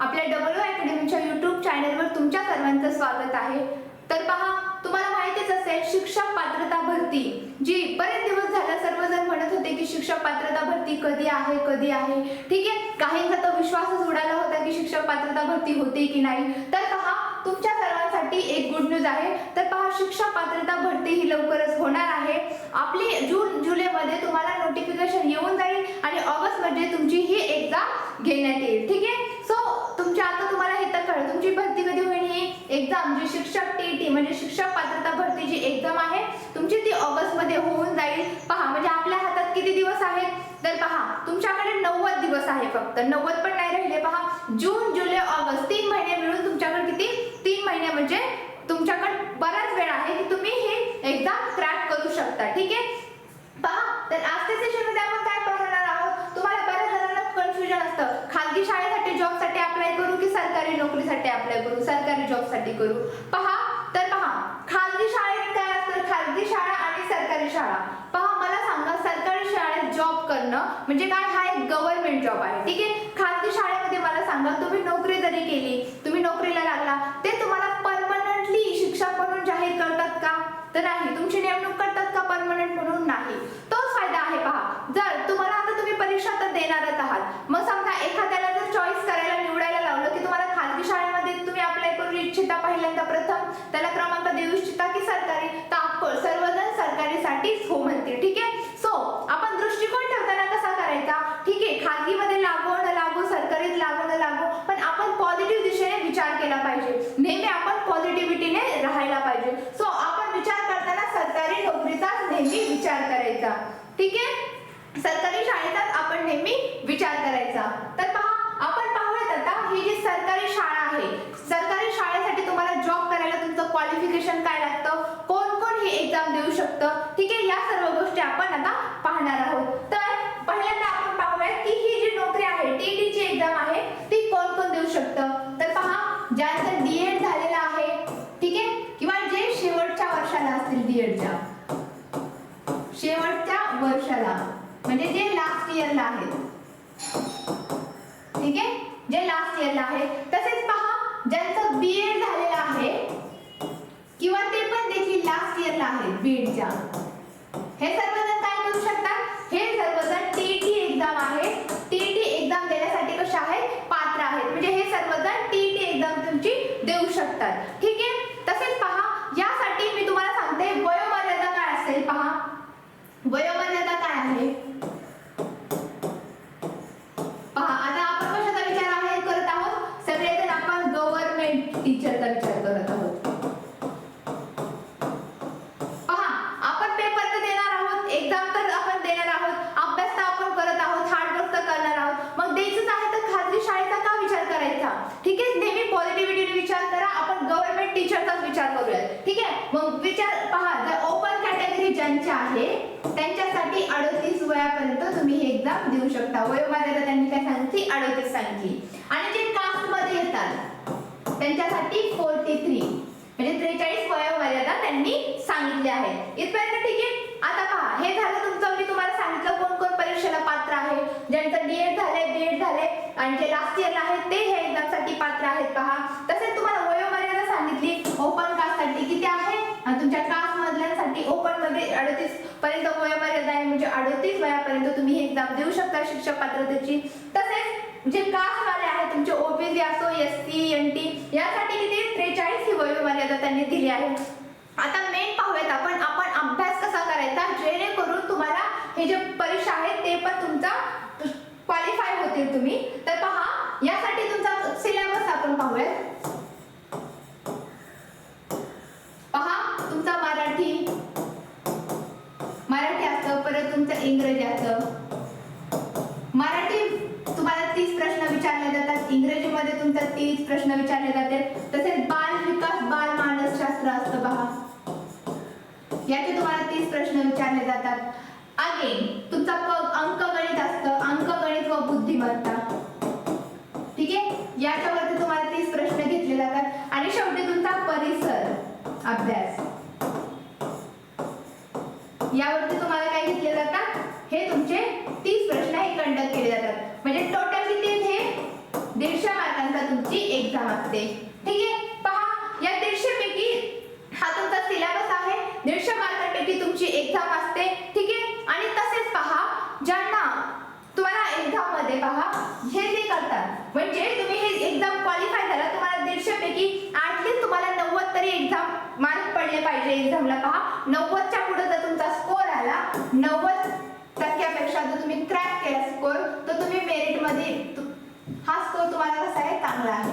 आपल्या double अकॅडमीच्या YouTube चॅनलवर तुमच्या सर्वांचं स्वागत आहे. तर पहा तुम्हाला माहितीच असेल शिक्षक पात्रता भरती जी बरेच दिवस झालं सर्वजण म्हणत होते की शिक्षक पात्रता भरती कधी आहे कधी आहे. ठीक आहे काहींचा तर विश्वासच उडाला होता की शिक्षक पात्रता भरती होते की नाही. तर पहा तुमच्या सर्वांसाठी एक गुड न्यूज आहे. तर पहा शिक्षक पात्रता भरती ही लवकरच होणार आहे. आपली जून जुलैमध्ये तुम्हाला नोटिफिकेशन येऊन जाईल आणि ऑगस्टमध्ये तुमची ही एक्झाम घेण्यात येईल ठीक आहे सो तुमच्या आता तुम्हाला हे तर कळलं तुमची भरती कधी होईल ही एक्झाम जी शिक्षक टी टी म्हणजे शिक्षक पात्रता भरती जी एक्झाम आहे तुमची ती ऑगस्टमध्ये होऊन जाईल पहा म्हणजे आपल्या हातात किती दिवस आहेत तर पहा तुमच्याकडे नव्वद दिवस आहे फक्त. नव्वद पण नाही राहिले. पहा जून जुलै ऑगस्ट तीन महिने मिळून तुमच्याकडे किती? तीन महिने म्हणजे तुमच्याकडे बराच वेळ आहे की तुम्ही हे एक्झाम क्रॅक करू शकता. ठीक आहे? पहा तर आजच्या सेशनमध्ये आपण काय पाहणार आहोत? तुम्हाला बऱ्याच जणांना कन्फ्युजन असतं. खाजगी शाळेसाठी जॉबसाठी अप्लाय करू की सरकारी नोकरीसाठी अप्लाय करू? सरकारी जॉबसाठी करू? पहा तर पहा खाजगी शाळेत काय असतं खाजगी शाळा आणि सरकारी शाळा पहा मला सांगा सरकारी शाळेत जॉब करणं म्हणजे काय हा एक गव्हर्नमेंट जॉब आहे ठीक आहे खाजगी शाळेमध्ये मला सांगा तुम्ही नोकरी केली तुम्ही नोकरीला लागला ते तुम्हाला परमनंटली शिक्षक म्हणून जाहीर करतात का? तर नाही तुमची नेमणूक करतात का परमनंट म्हणून नाही? तोच फायदा आहे पहा. जर तुम्हाला आता तुम्ही परीक्षा तर देणारच आहात. मग समजा एखाद्याला जर चॉईस करायला निवडायला लावलं की तुम्हाला खाजगी शाळेमध्ये तुम्ही अप्लाय करू इच्छिता पहिल्यांदा प्रथम त्याला क्रमांक देऊ इच्छिता की सरकारी? तर ऑफकोर्स सर्वजण सरकारीसाठीच हो म्हणतील ठीक आहे सो आपण दृष्टिकोन ठेवताना कसा करायचा ठीक आहे खाजगीमध्ये लागू न लागू सरकारीत लागू न लागू पण आपण पॉझिटिव्ह दिशेने विचार केला पाहिजे नेहमी आपण पॉझिटिव्हिटीने राहायला पाहिजे सो आपण विचार करताना सरकारी नोकरीचाच नेहमी विचार करायचा. ठीक आहे? सरकारी शाळेचाच आपण नेहमी विचार करायचा. तर पहा आपण पाहूयात आता ही जी सरकारी शाळा आहे सरकारी शाळेसाठी तुम्हाला जॉब करायला तुमचं क्वालिफिकेशन काय लागतं? कोण कोण ही एक्झाम देऊ शकतं? ठीक आहे या सर्व गोष्टी आपण आता पाहणार आहोत. तर पहिल्यांदा आपण पाहूयात की ही जी नोकरी आहे टी ची एक्झाम आहे ती कोण कोण देऊ शकतं? तर पहा ज्यांचं डीएड झालेलं आहे ठीक आहे किंवा जे शेवटच्या वर्षाला असतील डीएडच्या शेवटच्या वर्षाला म्हणजे जे लास्ट इयरला आहेत ठीक आहे? जे लास्ट इयरला आहे. तसेच पहा ज्यांचं बी एड आहे किंवा ते पण देखील लास्ट इयरला आहेत बीएडच्या हे सर्वजण काय करू शकतात हे सर्वजण टीटी एक्झाम आहे टीटी एक्झाम देण्यासाठी कशा आहेत पात्र आहेत म्हणजे हे सर्वजण टीटी एक्झाम तुमची देऊ शकतात ठीक आहे तसेच पहा यासाठी मी तुम्हाला सांगते वयोमर्यादा काय असेल पहा वयोमर्यादा काय आहे पहा आता आपण कशाचा विचार आहे करत आहोत सगळेजण आपण गव्हर्नमेंट टीचरचा विचार करत आहोत पहा आपण पेपर तर देणार आहोत एक्झाम तर आपण देणार आहोत अभ्यास तर आपण करत आहोत हार्डवर्क तर करणार आहोत मग द्यायचंच आहे तर खाजगी शाळेचा का विचार करायचा ठीक आहे नेहमी पॉझिटिव्हिटीने विचार करा आपण गव्हर्नमेंट टीचरचाच विचार करूया ठीक आहे मग विचार पहा जर ओपन कॅटेगरी ज्यांची आहे त्यांच्यासाठी पर्यंत तुम्ही हे एक्झाम देऊ शकता. वयोमर्यादा त्यांनी काय सांगितली अडतीस सांगितली. आणि जे कास्टमध्ये येतात त्यांच्यासाठी फोर्टी थ्री म्हणजे त्रेचाळीस वयोमर्यादा त्यांनी सांगितली आहे. इथपर्यंत ठीक आहे? आता पहा हे झालं तुमचं मी तुम्हाला सांगितलं कोण कोण परीक्षेला पात्र आहे. ज्यांचं डीएड झाले बीएड झाले आणि जे लास्ट इयरला आहेत ते हे एक्झामसाठी पात्र आहेत पहा. तसेच तुम्हाला वयोमर्यादा सांगितली. ओपन कास्टसाठी किती आहे? आणि तुमच्या कास्ट मधल्यांसाठी ओपनमध्ये अडतीस पर्यंत वयोमर्यादा आहे म्हणजे अडतीस वयापर्यंत तुम्ही ही एक्झाम देऊ शकता शिक्षक पात्रतेची. तसेच जे कास्ट वाले आहेत तुमचे ओबीसी असो एस सी एन टी यासाठी किती? त्रेचाळीस ही वयोमर्यादा त्यांनी दिली आहे. आता मेन पाहूयात आपण आपण अभ्यास कसा करायचा जेणेकरून तुम्हाला हे जे परीक्षा आहेत ते पण तुमचा क्वालिफाय होतील तुम्ही तर पहा यासाठी तुमचा सिलेबस आपण पाहूयात पहा तुमचा मराठी मराठी असतं परत मराठी तुम्हाला तीस प्रश्न विचारले जातात इंग्रजीमध्ये तुमचा तीस प्रश्न विचारले जाते. तसेच बाल विकास बाल मानसशास्त्र असतं पहा याचे तुम्हाला तीस प्रश्न विचारले जातात. अगेन तुमचा अंक अंकगणित असतं. अंकगणित व बुद्धिमत्ता. ठीक आहे? याच्यावरती तुम्हाला तीस प्रश्न घेतले जातात. आणि शेवटी तुमचा परिसर अभ्यास. यावरती तुम्हाला म्हणजे टोटल किती हे? दीडशे मार्कांचा तुमची एक्झाम असते. ठीक आहे? पहा या दीडशे पैकी हा तुमचा सिलेबस आहे. दीडशे मार्कांपैकी तुमची एक्झाम असते. ठीक आहे? आणि तसेच पहा ज्यांना तुम्हाला एक्झाममध्ये पहा हे जे करतात म्हणजे तुम्ही हे एक्झाम क्वालिफाय झाला तुम्हाला दीडशे पैकी ऍटलीस्ट तुम्हाला नव्वद तरी एक्झाम मार्क पडले पाहिजे एक्झामला पहा नव्वदच्या पुढे जर तुमचा स्कोर आला नव्वद हा स्कोर तुम्हाला कसा आहे चांगला आहे.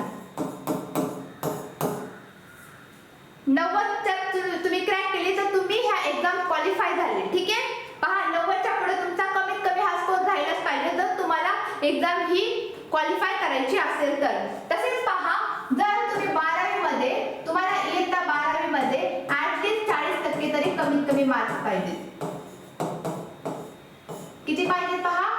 नव्वद जर तुम्ही क्रॅक केली तर तुम्ही ह्या एक्झाम क्वालिफाय झाले ठीक आहे? पहा नव्वदच्या पुढे तुमचा कमीत कमी हा स्कोर राहिलाच पाहिजे जर तुम्हाला एक्झाम ही क्वालिफाय करायची असेल तर तसेच पहा जर तुम्ही बारावी मध्ये तुम्हाला इयत्ता बारावी मध्ये ऍटलीस्ट चाळीस टक्के तरी कमीत कमी मार्क्स पाहिजे किती पाहिजे पहा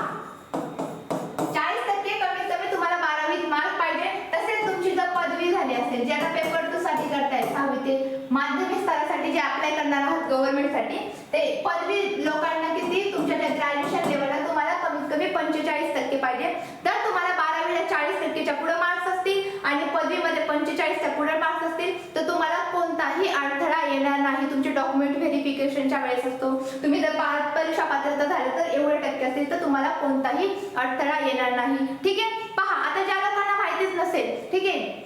चाळीस टक्के कमीत कमी तुम्हाला बारावीत मार्क पाहिजे तसेच तुमची जर पदवी झाली असेल जे आता पेपर टू साठी करताय सहावी ते माध्यमिक स्तरासाठी जे अप्लाय करणार आहोत गव्हर्नमेंटसाठी ते पदवी लोकांना किती तुमच्या ग्रॅज्युएशन लेवलला तुम्हाला कमीत कमी पंचेचाळीस टक्के पाहिजे. तर तुम्हाला बारावीला चाळीस टक्केच्या पुढे मार्क्स असतील आणि पदवीमध्ये पंचेचाळीसच्या पुढे मार्क्स असतील तर तुम्हाला कोणताही अडथळा येणार नाही. तुमचे डॉक्युमेंट व्हेरिफिकेशनच्या वेळेस असतो. तुम्ही जर पा- परीक्षा पात्रता झालं तर एवढे टक्के असतील तर तुम्हाला कोणताही अडथळा येणार नाही. ठीक आहे? पहा आता ज्या लोकांना माहितीच नसेल ठीक आहे?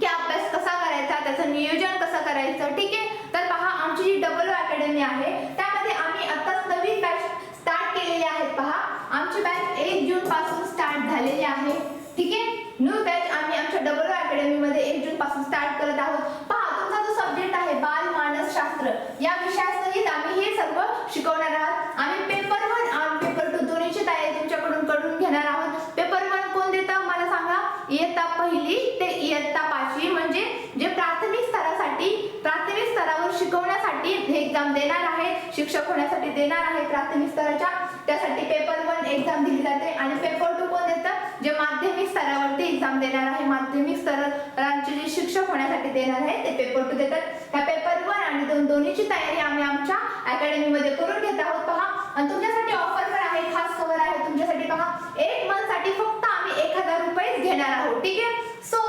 की अभ्यास कसा करायचा त्याचं नियोजन कसं करायचं ठीक आहे? तर पहा आमची जी डबल अकॅडमी आहे त्यामध्ये आम्ही आताच नवीन बॅच स्टार्ट केलेली आहेत पहा आमची बॅच एक जून पासून स्टार्ट झालेली आहे. ठीक आहे? न्यू बॅच आम्ही आमच्या डबल अकॅडमी मध्ये एक जून पासून स्टार्ट करत आहोत. पहा तुमचा जो सब्जेक्ट आहे बाल मानस शास्त्र या विषयासहित आम्ही हे सर्व शिकवणार आहोत. आम्ही पेपर वन आणि पेपर टू दोन्हीची तयारी तुमच्याकडून करून घेणार आहोत. पेपर वन कोण देतं मला सांगा? इयत्ता पहिली ते इयत्ता पाचवी म्हणजे जे प्राथमिक स्तरासाठी प्राथमिक स्तरावर शिकवण्यासाठी हे एक्झाम देणार आहे शिक्षक होण्यासाठी देणार आहे प्राथमिक स्तराच्या. त्यासाठी पेपर वन एक्झाम दिली जाते आणि पेपर टू कोण देतं जे माध्यमिक स्तरावरती एक्झाम देणार आहे माध्यमिक स्तरांचे जे शिक्षक होण्यासाठी देणार आहे. ते पेपर टू देतात. त्या पेपर वन आणि दोन दोन्हीची तयारी आम्ही आमच्या अकॅडमीमध्ये करून घेत आहोत पहा. आणि तुमच्यासाठी ऑफर पण आहे खास खबर आहे तुमच्यासाठी पहा. एक मंथसाठी फक्त आम्ही एक हजार रुपये घेणार आहोत ठीक आहे? सो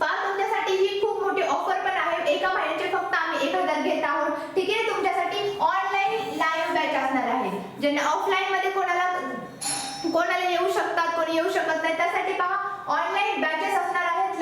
पहा तुमच्यासाठी ही खूप मोठी ऑफर पण आहे. एका महिन्याचे फक्त आम्ही एक हजार घेत आहोत ठीक आहे? तुमच्यासाठी ऑनलाईन लाईव्ह बॅच असणार आहे. ज्यांना ऑफलाईन मध्ये कोणाला कोणाला येऊ शकतात कोणी येऊ शकत नाही त्यासाठी पहा ऑनलाईन बॅचेस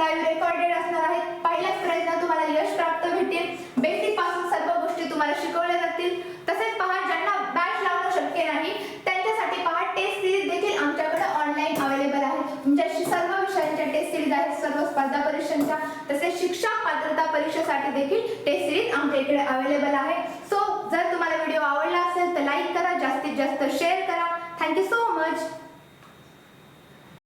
असणार रेकॉर्डेड असणार आहेत पहिल्याच प्रयत्न तुम्हाला यश प्राप्त भेटेल. बेसिकपासून सर्व गोष्टी तुम्हाला शिकवल्या जातील. तसेच पहा ज्यांना बॅच लावणं शक्य नाही त्यांच्यासाठी पहा टेस्ट सिरीज देखील आमच्याकडे ऑनलाईन अवेलेबल आहे. तुमच्याशी सर्व विषयांच्या टेस्ट सिरीज आहेत सर्व स्पर्धा परीक्षांच्या. तसेच शिक्षा पात्रता परीक्षेसाठी देखील टेस्ट सिरीज आमच्या इकडे अवेलेबल आहे. सो जर तुम्हाला व्हिडिओ आवडला असेल तर लाईक करा जास्तीत जास्त शेअर करा. Thank you so much